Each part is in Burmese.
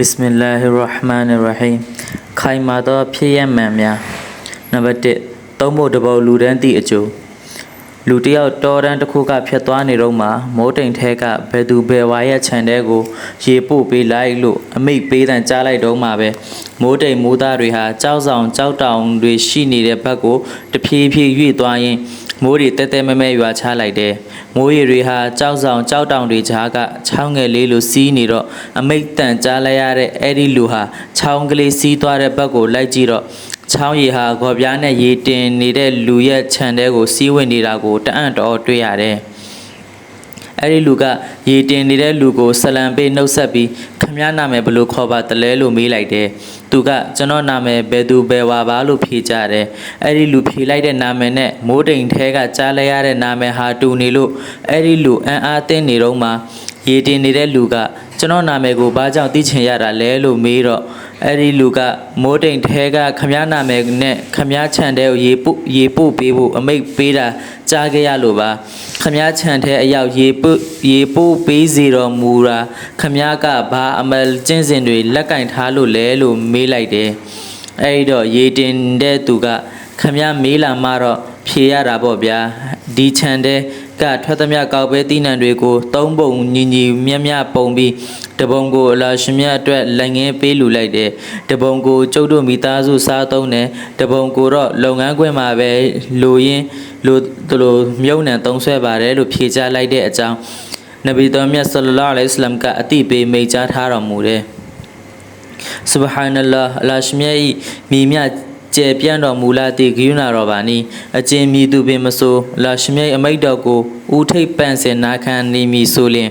ဘစ်မင်လာဟီရဟ်မာန်ရဟီမ်ခိုင်မာသောဖြစ်ရမှန်များနံပါတ်1သုံးဖို့တစ်ပုဒ်လူတန်းသည့်အကျိုးလူတစ်ယောက်တော်တန်းတစ်ခုကဖြတ်သွားနေတော့မှမိုးတိမ်ထဲကဘယ်သူဘယ်ဝါရဲ့ခြံထဲကို ရေပို့ပေးလိုက်လို့အမိတ်ပေးတန်ကြားလိုက်တော့မှပဲမိုးတိမ်မိုးသားတွေဟာကြောက်ဆောင်ကြောက်တောင်တွေရှိနေတဲ့ဘက်ကိုတဖြည်းဖြည်းရွေ့သွားရင် မိုးတွေတဲတဲမဲမဲရွာချလိုက်တယ်မိုးရေတွေဟာကြောက်ဆောင်ကြောက်တောင်တွေကြားကချောင်းငယ်လေးလိုစီးနေတော့အမိတ်တန်ကြားလိုက်ရတဲ့အဲ့ဒီလူဟာချောင်းကလေးစီးသွားတဲ့ဘက်ကိုလိုက်ကြည့်တော့ချောင်းရီဟာဂေါ်ပြားနဲ့ရေတင်နေတဲ့လူရဲ့ခြံထဲကိုစီးဝင်နေတာကိုတအံ့တော်တွေ့ရတယ်။ အဲ့ဒီလူကရေတင်နေတဲ့လူကိုဆလံပေးနှုတ်ဆက်ပြီးခမည်းနာမည်ဘယ်လိုခေါ်ပါတလဲလို့မေးလိုက်တယ်။သူကကျွန်တော်နာမည်ဘယ်သူဘယ်ဝါပါလို့ဖြေကြတယ်။အဲ့ဒီလူဖြေလိုက်တဲ့နာမည်နဲ့မိုးတိမ်ထဲကကြားလိုက်ရတဲ့နာမည်ဟာတူနေလို့အဲ့ဒီလူအံ့အားသင့်နေတော့မှရေတင်နေတဲ့လူက ကျွန်တော်နာမည်ကိုဘာကြောင့်သိချင်ရတာလဲလို့မေးတော့အဲ့ဒီလူကမိုးတိမ်ထဲကခမည်းနာမည်နဲ့ခမည်းခြံတဲ့ကိုရေပုတ်ရေပို့ပေးဖို့အမိတ်ပေးတာကြားခဲ့ရလို့ပါခမည်းခြံထဲအရောက်ရေပုတ်ရေပို့ပေးစီတော်မူတာခမည်းကဘာအမလကျင့်စဉ်တွေလက်ကင်ထားလို့လဲလို့မေးလိုက်တယ်အဲ့ဒီတော့ရေတင်တဲ့သူက ခမည်းမေးလာမှတော့ဖြေရတာပေါ့ဗျာဒီခြံတဲ့ကထွက်သမျှကောက်ပဲတိနံတွေကိုသုံးပုံညီညီမြတ်မြတ်ပုံပြီးတပုံကိုအလာရှင်မြတ်အတွက်လက်ငင်းပေးလူလိုက်တယ်တပုံကိုကျုပ်တို့မိသားစုစားသုံးတယ်တပုံကိုတော့လုပ်ငန်းခွင်မှာပဲလိုရင်းလိုသူလိုမြုံနှံသုံးဆွဲပါတယ်လို့ဖြေချလိုက်တဲ့အကြောင်းနဗီတော်မြတ်ဆလ္လာလဟ်အလိုင်းဝါဆလမ်ကအတိပေးမိန့်ကြားထားတော်မူတယ် Subhanallah အလာရှင်မြတ်ဤမိမြတ် ကျယ်ပြန့်တော်မူလာသည့်ဂိယုဏတော်ပါနီအကျဉ်မြည်သူပင်မဆိုအလာရှင်မြတ်၏အမိတ်တော်ကိုဥထိပ်ပန့်စင်နာခံနေမည်ဆိုလျှင်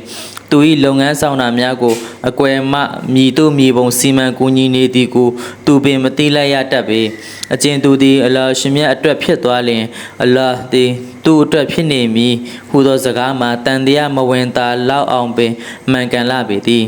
သူ၏လုပ်ငန်းဆောင်တာများကိုအကွယ်မှမြည်တို့မြည်ပုံစီမံကူညီနေသည်ကိုသူပင်မသိလိုက်ရတတ်ပေအကျဉ်သူသည်အလာရှင်မြတ်အတွက်ဖြစ်သွားလျှင်အလာသည်သူ့အတွက်ဖြစ်နေမည်ဟူသောစကားမှာတန်တရားမဝင်သာလောက်အောင်ပင်မှန်ကန်လာပေသည်